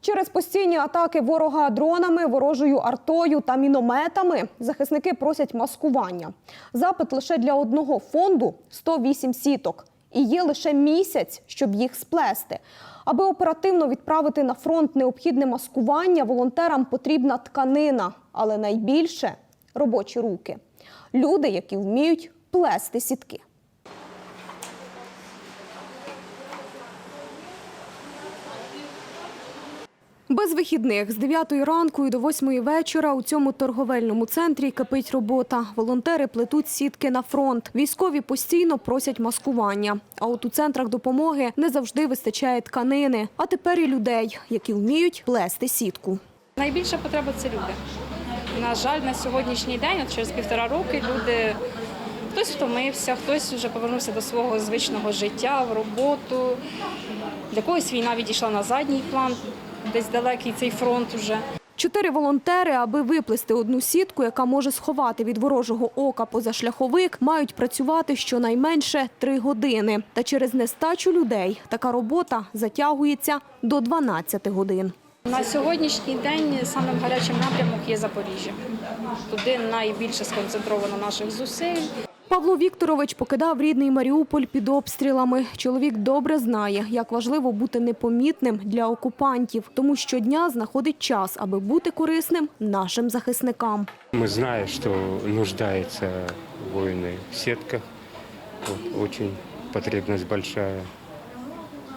Через постійні атаки ворога дронами, ворожою артою та мінометами захисники просять маскування. Запит лише для одного фонду 108 сіток. І є лише місяць, щоб їх сплести. Аби оперативно відправити на фронт необхідне маскування, волонтерам потрібна тканина, але найбільше робочі руки. Люди, які вміють плести сітки. Без вихідних з 9 ранку і до 8 вечора у цьому торговельному центрі кипить робота. Волонтери плетуть сітки на фронт. Військові постійно просять маскування. А от у центрах допомоги не завжди вистачає тканини. А тепер і людей, які вміють плести сітку. Найбільша потреба це люди. На жаль, на сьогоднішній день, от через півтора роки, люди хтось втомився, хтось вже повернувся до свого звичного життя, в роботу. Для когось війна відійшла на задній план, десь далекий цей фронт уже. Чотири волонтери, аби виплести одну сітку, яка може сховати від ворожого ока позашляховик, мають працювати щонайменше три години. Та через нестачу людей така робота затягується до 12 годин. На сьогоднішній день самим гарячим напрямок є Запоріжжя. Туди найбільше сконцентровано наших зусиль. Павло Вікторович покидав рідний Маріуполь під обстрілами. Чоловік добре знає, як важливо бути непомітним для окупантів, тому щодня знаходить час, аби бути корисним нашим захисникам. Мы знаем, что нуждаются воины в сетках. Вот, очень потребность большая.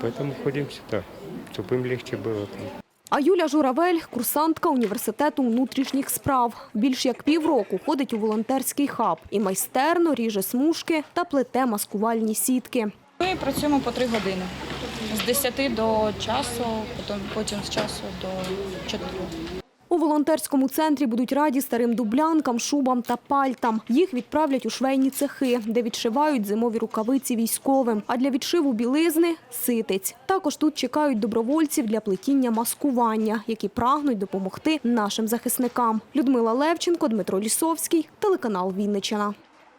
Поэтому ходим сюда, чтобы им легче было. Там. А Юля Журавель – курсантка університету внутрішніх справ. Більш як півроку ходить у волонтерський хаб і майстерно ріже смужки та плете маскувальні сітки. Ми працюємо по три години. З 10 до часу, потім, потім з часу до 4. У волонтерському центрі будуть раді старим дублянкам, шубам та пальтам. Їх відправлять у швейні цехи, де відшивають зимові рукавиці військовим. А для відшиву білизни – ситиць. Також тут чекають добровольців для плетіння маскування, які прагнуть допомогти нашим захисникам. Людмила Левченко, Дмитро Лісовський, телеканал Вінничина.